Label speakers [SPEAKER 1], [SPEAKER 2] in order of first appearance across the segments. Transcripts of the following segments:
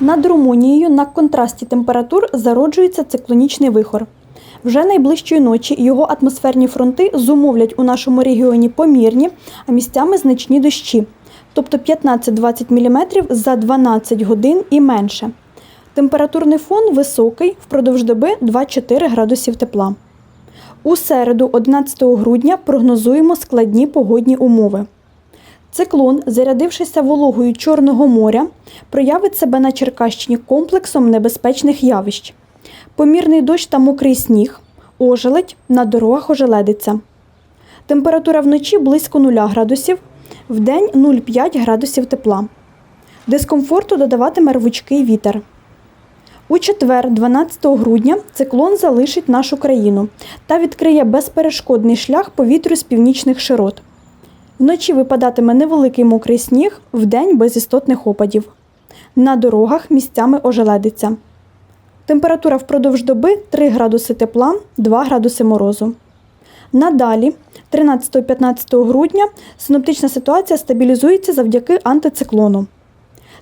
[SPEAKER 1] Над Румунією на контрасті температур зароджується циклонічний вихор. Вже найближчої ночі його атмосферні фронти зумовлять у нашому регіоні помірні, а місцями значні дощі, тобто 15-20 мм за 12 годин і менше. Температурний фон високий, впродовж доби 2-4 градусів тепла. У середу, 11 грудня, прогнозуємо складні погодні умови. Циклон, зарядившися вологою Чорного моря, проявить себе на Черкащині комплексом небезпечних явищ. Помірний дощ та мокрий сніг, ожеледь, на дорогах ожеледиться. Температура вночі близько 0 градусів, вдень 0,5 градусів тепла. Дискомфорту додаватиме рвучкий вітер. У четвер, 12 грудня, циклон залишить нашу країну та відкриє безперешкодний шлях повітрю з північних широт. Вночі випадатиме невеликий мокрий сніг, вдень без істотних опадів. На дорогах місцями ожеледиться. Температура впродовж доби 3 градуси тепла, 2 градуси морозу. Надалі, 13-15 грудня, синоптична ситуація стабілізується завдяки антициклону.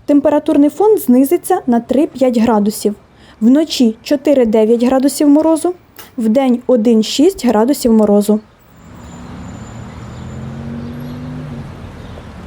[SPEAKER 1] Температурний фон знизиться на 3-5 градусів. Вночі 4-9 градусів морозу, вдень 1-6 градусів морозу.